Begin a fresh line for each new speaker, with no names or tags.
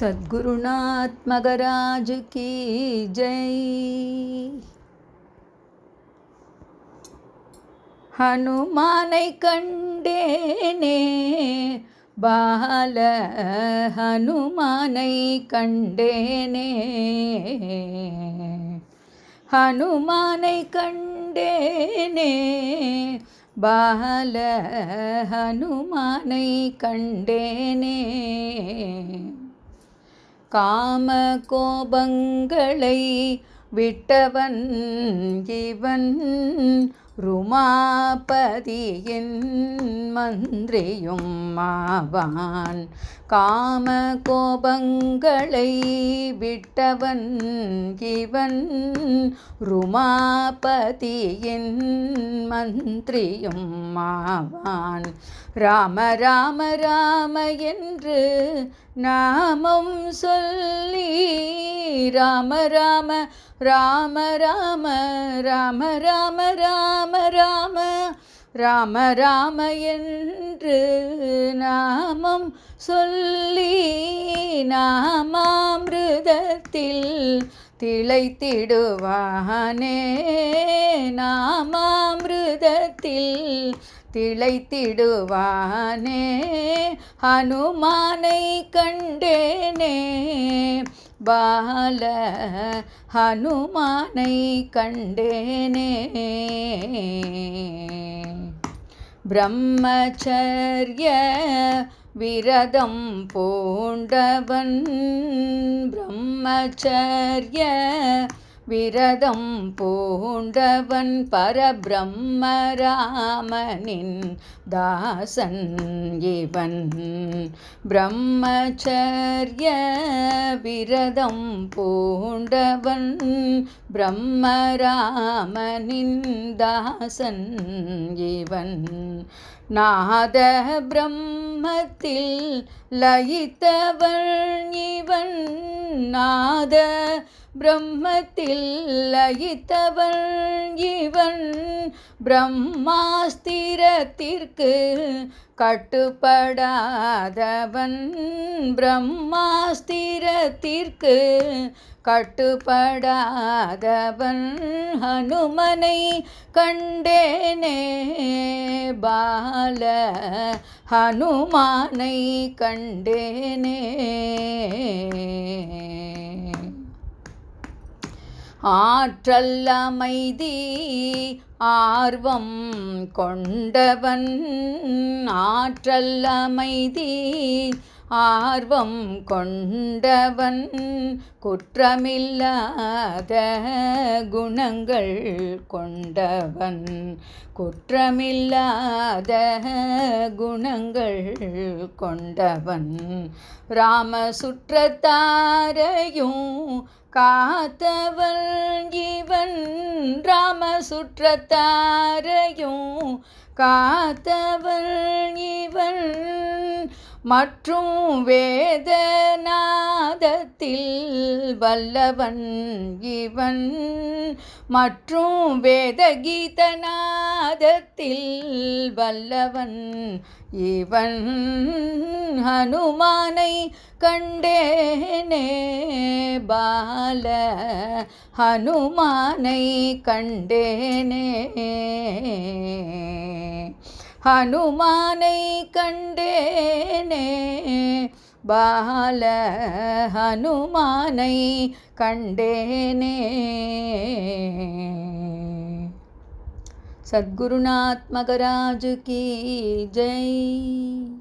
சத்குருநாத் மகராஜ் கி ஜெய். ஹனுமானை கண்டேனே பால ஹனுமானை கண்டேனே. ஹனுமானை கண்டேனே பால ஹனுமானை கண்டேனே. காம கோபங்களை விட்டவன் இவன். ருமாபதியின் மந்திரியும் மாவான் காம கோபங்களை விட்டவன் இவன். ருமாபதியின் மந்திரியும் மாவான் ராம ராம ராம என்று நாமம் சொல்லி ராம ராம ராம ராம ராம ராம ராம ராம ராம ராம ராம என்று நாமம் சொல்லி நாமாமிருதத்தில் திளைத்திடுவானே. நாமாமிருதத்தில் திளைத்திடுவானே. ஹனுமானை கண்டேனே. பால ஹனுமானை கண்டேனே. பிரம்மச்சரிய விரதம் பூண்டவன். பிரம்மச்சரிய விரதம் பூண்டவன் பரபிரம்மராமனின் தாசன் இவன். பிரம்மச்சரிய விரதம் பூண்டவன் பிரம்மராமனின் தாசன் இவன். நாத பிரம்மத்தில் லயித்தவன் இவன். நாத பிரம்மத்தில் லயித்தவன் இவன். பிரம்மாஸ்திரத்திற்கு கட்டுப்படாதவன். பிரம்மாஸ்திரத்திற்கு கட்டுப்படாதவன். ஹனுமனை கண்டேனே. பால ஹனுமானை கண்டேனே. ஆற்றல் அமைதி ஆர்வம் கொண்டவன். ஆற்றல் அமைதி ஆர்வம் கொண்டவன் குற்றமில்லாத குணங்கள் கொண்டவன் குற்றமில்லாத குணங்கள் கொண்டவன். ராம சுற்றத்தாரையும் காத்தவன் இவன். ராம சுற்றத்தாரையும் காத்தவன் மற்றும் வேதநாதத்தில் வல்லவன் இவன். மற்றும் வேதகீதநாதத்தில் வல்லவன் இவன். ஹனுமானை கண்டேனே பால. ஹனுமானை கண்டேனே. ஹனுமானை கண்டேனே. பால ஹனுமானை கண்டேனே. சத்குருநாத்மகராஜு கீ. ஜெய்.